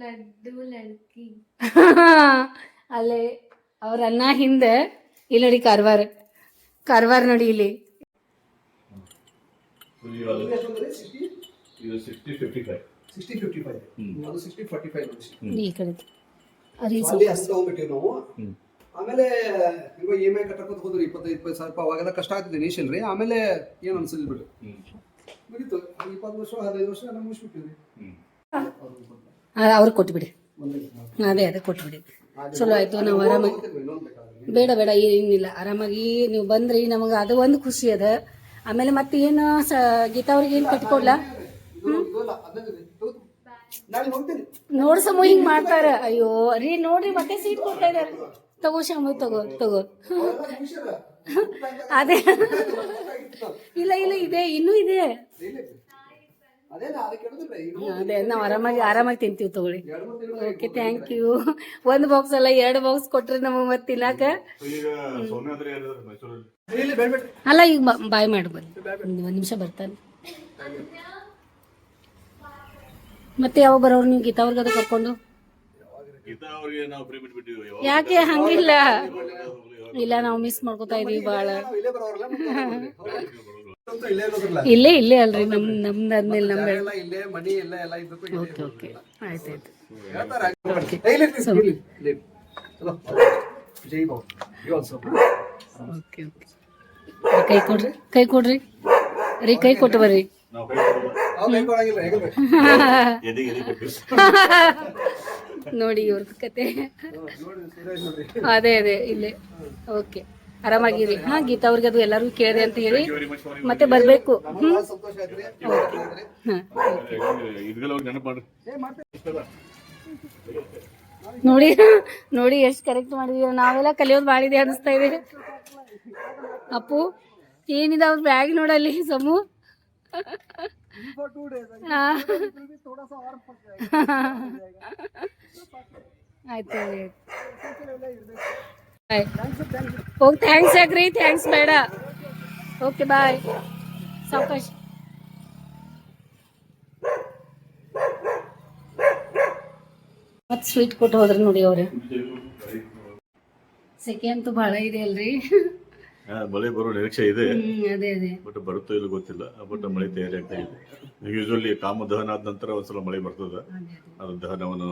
ಲಡ್ಡು ಲಡ್ಕಿ. *laughs* ಅಲ್ಲೇ ಅವ್ರ ಅನ್ನ ಹಿಂದೆ ಇಲ್ಲಿ ನೋಡಿ ಕಾರವಾರ. ಕಾರವಾರ ನೋಡಿ ಇಲ್ಲಿ. ಈ ಕಡೆ. ಆಮೇಲೆ ಇವಾಗ ಇ ಎಂ ಐ ಕಟ್ಟಕ್ಕೆ ಹೋದ್ರೆ ಇಪ್ಪತ್ತೈದು ಇಪ್ಪತ್ತು ಸಾವಿರ ರೂಪಾಯಿ ಅವಾಗೆಲ್ಲ ಕಷ್ಟ ಆಗ್ತದೆ ಇನಿಷಿಯಲ್ ರೀ. ಆಮೇಲೆ ಏನು ಅನ್ಸಲ್ಲ ಬಿಡು. ಮುಗಿತು. ಇಪ್ಪತ್ತು ವರ್ಷ ಹದಿನೈದು ವರ್ಷ ಮುಗಿಸ್ಬಿಟ್ಟಿವಿ ಅವ್ರಿಗೆ ಕೊಟ್ಬಿಡಿ. ಅದೇ ಅದೇ ಕೊಟ್ಬಿಡಿ. ಚಲೋ ಆಯ್ತು, ನಾವು ಆರಾಮಾಗಿ ಬೇಡ ಬೇಡ ಏನಿಲ್ಲ. ಆರಾಮಾಗಿ ನೀವು ಬಂದ್ರಿ, ನಮಗೆ ಅದು ಒಂದು ಖುಷಿ ಅದ. ಆಮೇಲೆ ಮತ್ತೆ ಏನು ಸ ಗೀತಾ ಅವ್ರಿಗೆ ಏನು ಕಟ್ಕೊಡ್ಲ ನೋಡ್ಸಮ್ಮ ಹಿಂಗ್ ಮಾಡ್ತಾರ. ಅಯ್ಯೋ, ರೀ, ನೋಡ್ರಿ, ಮತ್ತೆ ಸೀಟ್ ಕೊಡ್ತಾ ಇದಾರೆ. ತಗೋ ಶಾಮು ತಗೋ ತಗೋ. ಅದೇ. ಇಲ್ಲ ಇಲ್ಲ, ಇದೆ, ಇನ್ನೂ ಇದೆ ಇಲ್ಲ. ಅದೇನ ಅದಕ್ಕೆ ಹೇಳೋದಿಲ್ಲ ಈಗ ಅದೇ ನಾವು ಆರಾಮಾಗಿ ಆರಾಮಾಗಿ ತಿಂತೀವಿ ತಗೊಳ್ಳಿ. ಓಕೆ ಥ್ಯಾಂಕ್ ಯು ಒಂದು ಬಾಕ್ಸ್ ಅಲ್ಲ ಎರಡು ಬಾಕ್ಸ್ ಕೊಟ್ರೆ ನಮಗೆ ಮತ್ತೆ ತಿನ್ನಾಕ? ಈಗ ಸೌಮ್ಯ ಅಂದ್ರೆ ಯಾರು ಇಲ್ಲಿ ಬೇಡ ಬೇಡ ಅಲ್ಲ ಈಗ ಬ- ಬಾಯ್ ಮಾಡಿ ಬನ್ನಿ ಒಂದು ಒಂದು ನಿಮಿಷ ಬರ್ತಾನೆ. ಮತ್ತೆ ಯಾವಾಗ ಬರೋರು ನೀವು ಗೀತಾ ಅವ್ರಿಗೆ ಅದು ಕರ್ಕೊಂಡು? ಗೀತಾ ಅವ್ರಿಗೆ ನಾವು ಫ್ರೀ ಬಿಟ್ಬಿಟ್ಟಿವಿ ಯಾವಾಗ ಯಾಕೆ? ಹಂಗಿಲ್ಲ. ಇಲ್ಲ ನಾವು ಮಿಸ್ ಮಾಡ್ಕೋತಾ ಇದೀವಿ ಬಹಳ ನಾವು ಇಲ್ಲೇ ಇಲ್ಲೇ ಅಲ್ರಿ ನಮ್ ನಮ್ದಾದ್ಮೇಲೆ ನಮ್ಮ ಎಲ್ಲ ಇಲ್ಲೇ ಮನಿ ಎಲ್ಲ ಎಲ್ಲ ಇದ್ದಕ್ಕೂ ಇಲ್ಲೇ ಓಕೆ ಓಕೆ ಆಯ್ತು ಆಯ್ತು. ಓಕೆ ಓಕೆ ಕೈ ಕೊಡ್ರಿ ಕೈ ಕೊಡ್ರಿ. ರೀ ಕೈ ಕೊಟ್ಟು ಬರ್ರಿ. ನೋಡಿ ಇವ್ರದ್ದು ಕತೆ. ಅದೇ ಅದೇ ಇಲ್ಲೇ. ಓಕೆ ಆರಾಮಾಗಿರಿ. ಹಾ, ಗೀತಾ ಅವ್ರಿಗೆ ಅದು ಎಲ್ಲರಿಗೂ ಕೇಳಿ ಅಂತ ಹೇಳಿ ಮತ್ತೆ ಬರ್ಬೇಕು. ಹ್ಮ್. ನೋಡಿ ನೋಡಿ ಎಷ್ಟು ಕರೆಕ್ಟ್ ಮಾಡಿದೀವಿ ನಾವೆಲ್ಲ ಕಲಿಯೋದು ಮಾಡಿದೆ ಅನಿಸ್ತಾ ಇದೆ. ಅಪ್ಪು, ಏನಿದೆ ಅವ್ರ ಬ್ಯಾಗ್ ನೋಡಲ್ಲಿ ಸಮು. ಆಯ್ತು. ಹೋಗಿ ಥ್ಯಾಂಕ್ಸ್ ಯಾಕ್ರಿ ಥ್ಯಾಂಕ್ಸ್ ಬೇಡ ಓಕೆ ಬಾಯ್ ಸಾವಕಾಶ ಮತ್ತೆ ಸ್ವೀಟ್ ಕೊಟ್ಟು ಹೋದ್ರಿ ನೋಡಿ ಅವ್ರೆ. ಸೆಕೆ ಅಂತೂ ಭಾಳ ಇದೆ ಅಲ್ರಿ. ಹಾ, ಮಳೆ ಬರೋ ನಿರೀಕ್ಷೆ ಇದೆ. ಅದೇ ಅದೇ. ಬಟ್ ಬರುತ್ತೋ ಇಲ್ಲ ಗೊತ್ತಿಲ್ಲ. ಬಟ್ ಮಳೆ ತಯಾರಿ ಆಗ್ತಾ ಇದೆ. ಯೂಶಲಿ ಕಾಮ ದಹನ ಆದ ನಂತರ ಒಂದ್ಸಲ ಮಳೆ ಬರ್ತದ. ಅದು ದಹನವನ್ನು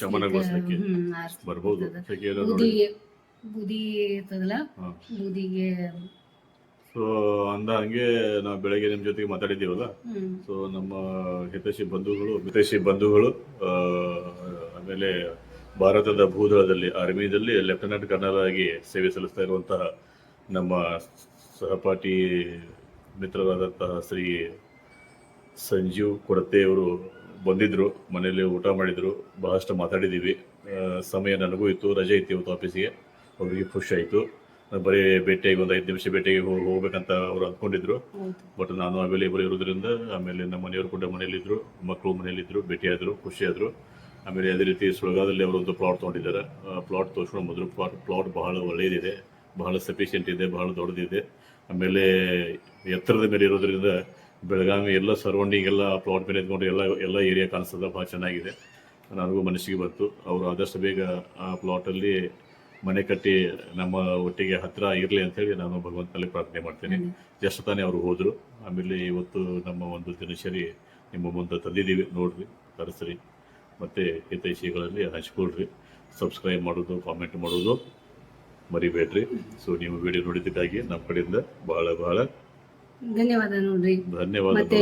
ಶಮನಗೊಳಿಸ್ಲಿಕ್ಕೆ ಬರ್ಬೋದು. ಬೂದಿಗೆ ಬೂದಿ ಇರ್ತದಲ್ಲ. ಬೂದಿಗೆ ಸೊ ಅಂದ ಹಂಗೆ ನಾವು ಬೆಳಗ್ಗೆ ನಿಮ್ಮ ಜೊತೆಗೆ ಮಾತಾಡಿದ್ದೀವಲ್ಲ? ಸೊ ನಮ್ಮ ಹಿತೈಷಿ ಬಂಧುಗಳು ಹಿತೈಷಿ ಬಂಧುಗಳು ಆಮೇಲೆ ಭಾರತದ ಭೂದಳದಲ್ಲಿ ಆರ್ಮಿದಲ್ಲಿ ಲೆಫ್ಟಿನೆಂಟ್ ಕರ್ನಲ್ ಆಗಿ ಸೇವೆ ಸಲ್ಲಿಸ್ತಾ ಇರುವಂತಹ ನಮ್ಮ ಸಹಪಾಠಿ ಮಿತ್ರರಾದಂತಹ ಶ್ರೀ ಸಂಜೀವ್ ಕೊಡತೆ ಬಂದಿದ್ರು ಮನೆಯಲ್ಲಿ ಊಟ ಮಾಡಿದ್ರು ಬಹಳಷ್ಟು ಮಾತಾಡಿದ್ದೀವಿ ಸಮಯ ನನಗೂ ಇತ್ತು ರಜೆ ಇತ್ತು ಇವತ್ತು ಆಫೀಸಿಗೆ. ಅವರಿಗೆ ಖುಷಿ ಆಯಿತು. ಬರೀ ಭೇಟಿಯಾಗಿ ಒಂದು ಐದು ನಿಮಿಷ ಭೇಟಿಗೆ ಹೋಗಿ ಹೋಗ್ಬೇಕಂತ ಅವ್ರು ಅಂದ್ಕೊಂಡಿದ್ರು. ಬಟ್ ನಾನು ಅವೈಲೇಬಲ್ ಇರೋದ್ರಿಂದ ಆಮೇಲೆ ನಮ್ಮ ಮನೆಯವರು ಕೂಡ ಮನೆಯಲ್ಲಿದ್ದರು ಮಕ್ಕಳು ಮನೆಯಲ್ಲಿದ್ದರು ಭೇಟಿಯಾದರು ಖುಷಿಯಾದರು. ಆಮೇಲೆ ಅದೇ ರೀತಿ ಸುಳಗಾದಲ್ಲಿ ಅವರು ಒಂದು ಪ್ಲಾಟ್ ತೊಗೊಂಡಿದ್ದಾರೆ. ಪ್ಲಾಟ್ ತೋರಿಸ್ಕೊಂಡು ಮೊದಲು ಪ್ಲಾಟ್ ಪ್ಲಾಟ್ ಬಹಳ ಒಳ್ಳೆಯದಿದೆ ಬಹಳ ಸಫಿಷಿಯೆಂಟ್ ಇದೆ ಬಹಳ ದೊಡ್ಡದಿದೆ. ಆಮೇಲೆ ಎತ್ತರದ ಮೇಲೆ ಇರೋದ್ರಿಂದ ಬೆಳಗಾವಿ ಎಲ್ಲ ಸರೌಂಡಿಂಗ್ ಎಲ್ಲ ಪ್ಲಾಟ್ ಮೇಲೆ ಇದ್ಕೊಂಡು ಎಲ್ಲ ಎಲ್ಲ ಏರಿಯಾ ಕಾಣಿಸ್ತದೆ. ಭಾಳ ಚೆನ್ನಾಗಿದೆ. ನನಗೂ ಮನಸ್ಸಿಗೆ ಬಂತು. ಅವರು ಆದಷ್ಟು ಬೇಗ ಆ ಪ್ಲಾಟಲ್ಲಿ ಮನೆ ಕಟ್ಟಿ ನಮ್ಮ ಒಟ್ಟಿಗೆ ಹತ್ತಿರ ಇರಲಿ ಅಂತೇಳಿ ನಾನು ಭಗವಂತನಲ್ಲಿ ಪ್ರಾರ್ಥನೆ ಮಾಡ್ತೇನೆ. ಜಸ್ಟ್ ತಾನೇ ಅವರು ಹೋದರು. ಆಮೇಲೆ ಇವತ್ತು ನಮ್ಮ ಒಂದು ದಿನಚರಿ ನಿಮ್ಮ ಮುಂದೆ ತಂದಿದ್ದೀವಿ. ನೋಡ್ರಿ ತರಿಸ್ರಿ. ಮತ್ತು ಹಿತೈಷಿಗಳಲ್ಲಿ ಹಂಚ್ಕೊಳ್ರಿ. ಸಬ್ಸ್ಕ್ರೈಬ್ ಮಾಡೋದು ಕಾಮೆಂಟ್ ಮಾಡೋದು ಮರಿಬೇಡ್ರಿ. ಸೊ ನೀವು ವಿಡಿಯೋ ನೋಡಿದ್ದಕ್ಕಾಗಿ ನಮ್ಮ ಕಡೆಯಿಂದ ಭಾಳ ಬಹಳ ಧನ್ಯವಾದ ನೋಡ್ರಿ. ಧನ್ಯವಾದ ಮತ್ತೆ.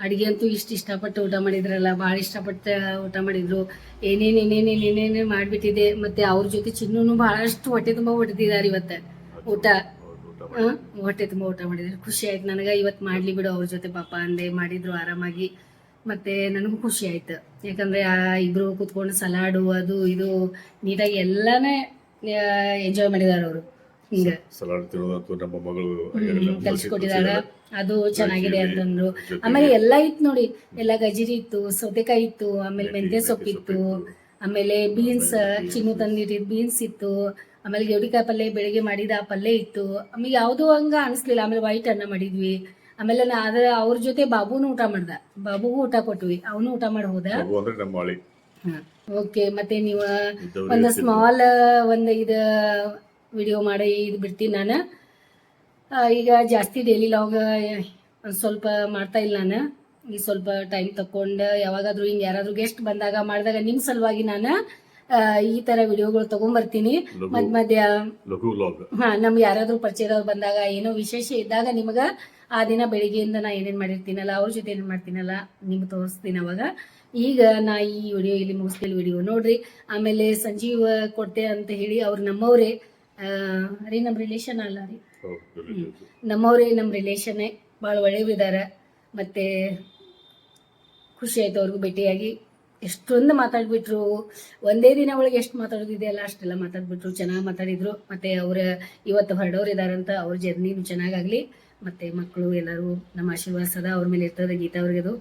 ಅಡಿಗೆ ಅಂತೂ ಇಷ್ಟ ಇಷ್ಟಪಟ್ಟು ಊಟ ಮಾಡಿದ್ರಲ್ಲ ಬಹಳ ಇಷ್ಟಪಟ್ಟು ಊಟ ಮಾಡಿದ್ರು. ಏನೇನ್ ಏನೇನ್ ಏನೇನೇನೇ ಮಾಡ್ಬಿಟ್ಟಿದೆ ಮತ್ತೆ ಅವ್ರ ಜೊತೆ ಚಿನ್ನೂನು ಬಹಳಷ್ಟು ಹೊಟ್ಟೆ ತುಂಬಾ ಹೊಡೆದಿದ್ದಾರೆ ಇವತ್ತ ಊಟ. ಹೊಟ್ಟೆ ತುಂಬಾ ಊಟ ಮಾಡಿದ್ರು. ಖುಷಿ ಆಯ್ತು ನನಗೆ ಇವತ್ತು ಮಾಡ್ಲಿ ಬಿಡು ಅವ್ರ ಜೊತೆ ಪಾಪ ಅಂದೆ ಮಾಡಿದ್ರು ಆರಾಮಾಗಿ. ಮತ್ತೆ ನನಗೂ ಖುಷಿ ಆಯ್ತು. ಯಾಕಂದ್ರೆ ಆ ಇಬ್ರು ಕುತ್ಕೊಂಡು ಸಲಾಡು ಅದು ಇದು ನೀಟಾಗಿ ಎಲ್ಲಾನೇ ಎಂಜಾಯ್ ಮಾಡಿದಾರ ಅವರು. ಹಿಂಗ. ಸಲಾಡ್ ತಿನ್ನೋದಂತೂ ನಮ್ಮ ಮಗಳು ಹ್ಮ್, ಕಲ್ಸ್ಕೊಟ್ಟಿದಾಳ ಅದು ಚೆನ್ನಾಗಿದೆ ಅಂತಂದ್ರು. ಆಮೇಲೆ ಎಲ್ಲ ಇತ್ತು ನೋಡಿ ಎಲ್ಲ ಗಜರಿ ಇತ್ತು ಸೌತೆಕಾಯಿ ಇತ್ತು ಆಮೇಲೆ ಮೆಂತ್ಯ ಸೊಪ್ಪಿತ್ತು. ಆಮೇಲೆ ಬೀನ್ಸ್ ಚಿನ್ನು ತಂದಿಟ್ಟಿದ್ ಬೀನ್ಸ್ ಇತ್ತು ಆಮೇಲೆ ಗೆವಡಿಕಾಯಿ ಪಲ್ಯ ಬೆಳಿಗ್ಗೆ ಮಾಡಿದ ಆ ಪಲ್ಯ ಇತ್ತು. ಆಮೇಲೆ ಯಾವುದೂ ಹಂಗ ಅನಿಸ್ಲಿಲ್ಲ ಆಮೇಲೆ ವೈಟ್ ಅನ್ನ ಮಾಡಿದ್ವಿ. ಆಮೇಲೆ ನಾ ಅದ್ರ ಅವ್ರ ಜೊತೆ ಬಾಬುನು ಊಟ ಮಾಡ್ದ. ಬಾಬುಗೂ ಊಟ ಕೊಟ್ವಿ ಅವನು ಊಟ ಮಾಡಿ ಹೋದ. ಓಕೆ ಮತ್ತೆ ನೀವು ಒಂದು ಸ್ಮಾಲ್ ಒಂದು ಇದು ವಿಡಿಯೋ ಮಾಡಿ ಇದು ಬಿಡ್ತೀನಿ ನಾನು. ಈಗ ಜಾಸ್ತಿ ಡೈಲಿ ಲಾಗ್ ಒಂದು ಸ್ವಲ್ಪ ಮಾಡ್ತಾ ಇಲ್ಲ ನಾನು. ಈಗ ಸ್ವಲ್ಪ ಟೈಮ್ ತಕೊಂಡು ಯಾವಾಗಾದ್ರೂ ಹಿಂಗೆ ಯಾರಾದರೂ ಗೆಸ್ಟ್ ಬಂದಾಗ ಮಾಡಿದಾಗ ನಿಮ್ಮ ಸಲುವಾಗಿ ನಾನು ಈ ಥರ ವಿಡಿಯೋಗಳು ತೊಗೊಂಬರ್ತೀನಿ. ಮಧ್ಯ ಮಧ್ಯ ಹಾಂ ನಮ್ಗೆ ಯಾರಾದ್ರೂ ಪರಿಚಯದವ್ರು ಬಂದಾಗ ಏನೋ ವಿಶೇಷ ಇದ್ದಾಗ ನಿಮಗ ಆ ದಿನ ಬೆಳಿಗ್ಗೆಯಿಂದ ನಾ ಏನೇನ್ ಮಾಡಿರ್ತೀನಲ್ಲ ಅವ್ರ ಜೊತೆ ಏನೇನ್ ಮಾಡ್ತೀನಲ್ಲ ನಿಮ್ಗೆ ತೋರಿಸ್ತೀನಿ ಅವಾಗ. ಈಗ ನಾ ಈ ವಿಡಿಯೋ ಇಲ್ಲಿ ಮುಗಿಸ್ತೀನಿ ವಿಡಿಯೋ ನೋಡ್ರಿ. ಆಮೇಲೆ ಸಂಜೀವ್ ಕೊಟ್ಟೆ ಅಂತ ಹೇಳಿ ಅವ್ರು ನಮ್ಮವ್ರೆ. ರೀ ನಮ್ಮ ರಿಲೇಷನ್ ಅಲ್ಲ ರೀ. ನಮ್ಮವ್ರೇ ನಮ್ಮ ರಿಲೇಷನ್ನೇ ಭಾಳ ಒಳ್ಳೇವ್ ಇದಾರ. ಮತ್ತೆ ಖುಷಿ ಆಯ್ತು ಅವ್ರಿಗೂ ಭೇಟಿಯಾಗಿ. ಎಷ್ಟೊಂದು ಮಾತಾಡ್ಬಿಟ್ರು. ಒಂದೇ ದಿನ ಒಳಗೆ ಎಷ್ಟು ಮಾತಾಡೋದಿದೆಯಲ್ಲ ಅಷ್ಟೆಲ್ಲ ಮಾತಾಡ್ಬಿಟ್ರು. ಚೆನ್ನಾಗಿ ಮಾತಾಡಿದ್ರು. ಮತ್ತೆ ಅವ್ರ ಇವತ್ತು ಹೊರಡೋರು ಇದಾರಂತ ಅವ್ರ ಜರ್ನಿನೂ ಚೆನ್ನಾಗಾಗ್ಲಿ ಮತ್ತೆ ಮಕ್ಕಳು ಎಲ್ಲರೂ ನಮ್ಮ ಆಶೀರ್ವಾದ ಸದಾ ಅವ್ರ ಮೇಲೆ ಇರ್ತದೆ ಗೀತಾ ಅವ್ರಿಗದು.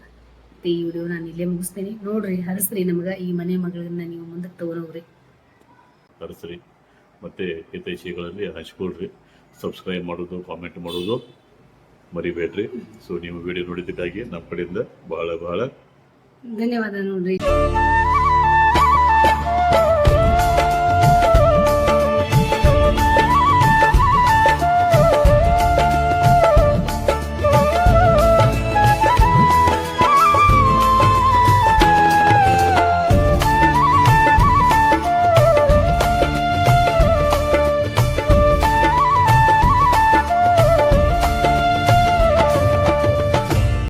ಮತ್ತೆ ಈ ವಿಡಿಯೋ ನಾನು ಇಲ್ಲೇ ಮುಗಿಸ್ತೀನಿ. ನೋಡ್ರಿ ಹರಸ್ರಿ ನಮಗ ಈ ಮನೆ ಮಗಳನ್ನ ನೀವು ಮುಂದಕ್ಕೆ ತಗೊಂಡೋಗ್ರಿ ತರಿಸ್ರಿ ಮತ್ತು ಹಿತೈಷಿಗಳಲ್ಲಿ ಹಂಚ್ಕೊಳ್ರಿ. ಸಬ್ಸ್ಕ್ರೈಬ್ ಮಾಡೋದು ಕಾಮೆಂಟ್ ಮಾಡೋದು ಮರಿಬೇಡ್ರಿ. ಸೊ ನೀವು ವಿಡಿಯೋ ನೋಡಿದ್ದಕ್ಕಾಗಿ ನಮ್ಮ ಕಡೆಯಿಂದ ಬಹಳ ಬಹಳ ಧನ್ಯವಾದ ನೋಡ್ರಿ.